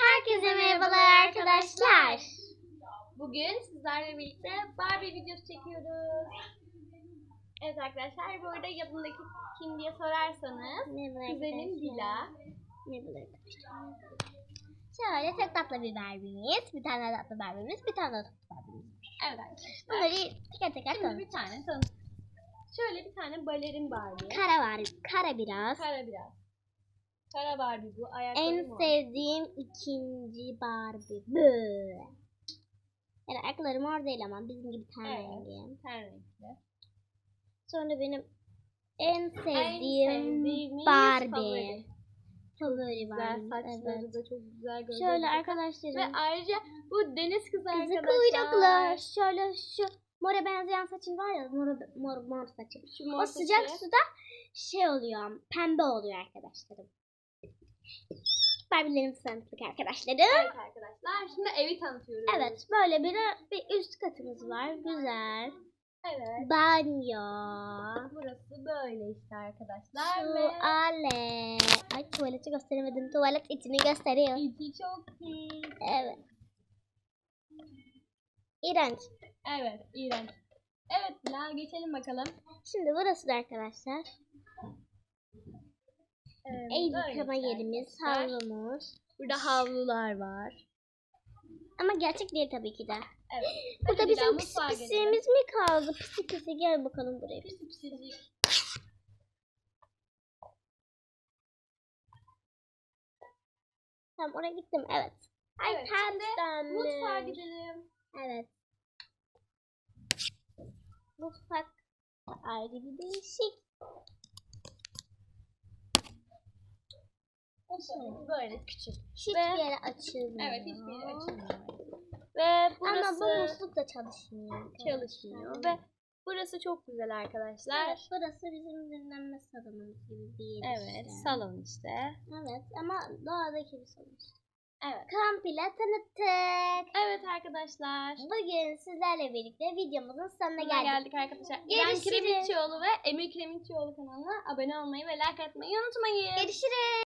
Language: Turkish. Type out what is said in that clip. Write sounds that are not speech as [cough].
Herkese merhabalar arkadaşlar. Bugün sizlerle birlikte Barbie videosu çekiyoruz. Evet arkadaşlar bu arada yanındaki kim diye sorarsanız kuzenim Dila. Merhaba arkadaşlar. Şöyle çok tatlı bir Barbie'miz. Bir tane tatlı Barbie'miz, bir tane tatlı Barbie'miz. Evet arkadaşlar. Bunları teker teker Şimdi tanıt. bir tane tanı. Şöyle bir tane balerin Barbie. Kara var, kara biraz. Kara biraz. Kara Barbie bu. Ayakları En mor. sevdiğim ikinci Barbie. Böyle. Yani ayakları mor değil ama bizim gibi ten Evet. rengi. Ten renkli. Sonra benim en sevdiğim sevdiğimiz Barbie. favori. Favori Güzel Barbie. saçları Evet. da çok güzel gözleri. Şöyle arkadaşlarım. Ve ayrıca bu deniz kızı Kızı arkadaşlar. kuyruklu. Şöyle şu mora benzeyen saçı var ya mor, mor, mor saçı. Şu mor O sıcak saçı. suda şey oluyor pembe oluyor arkadaşlarım. Barbie'lerimizi tanıttık arkadaşlarım. Evet arkadaşlar. Şimdi evi tanıtıyoruz. Evet böyle bir, bir üst katımız var. Güzel. Evet. Banyo. Burası böyle işte arkadaşlar. Tuvalet. Ay tuvaleti gösteremedim. Tuvalet içini gösteriyor. içi çok pis. Evet. İğrenç. Evet. iğrenç. Evet Bilal geçelim bakalım. Şimdi burası da arkadaşlar. Ee, El yıkama yerimiz, havlumuz. Burada havlular var. Ama gerçek değil tabii ki de. Evet. [gasps] Burada bizim pis pisliğimiz mi kaldı? Pisi pisi gel bakalım buraya. Pis pisicik. Tamam oraya gittim evet. Ay Evet, tersten Mutfağa gidelim. Evet. Mutfak ayrı bir değişik. Böyle küçük. Hiçbir Ve- yere açılmıyor. Evet hiçbir yeri açılmıyor. Ve burası Ama bu musluk da çalışmıyor. çalışmıyor. Ve burası çok güzel arkadaşlar. Evet, burası bizim dinlenme salonumuz gibi bir yer Evet, işte. salon işte. Evet ama doğadaki bir salon işte. Evet. Kamp ile tanıttık. Evet arkadaşlar. Bugün sizlerle birlikte videomuzun sonuna geldik. geldik arkadaşlar. Görüşürüz. Yani Kiremitçioğlu ve Emir Kiremitçioğlu kanalına abone olmayı ve like atmayı unutmayın. Görüşürüz.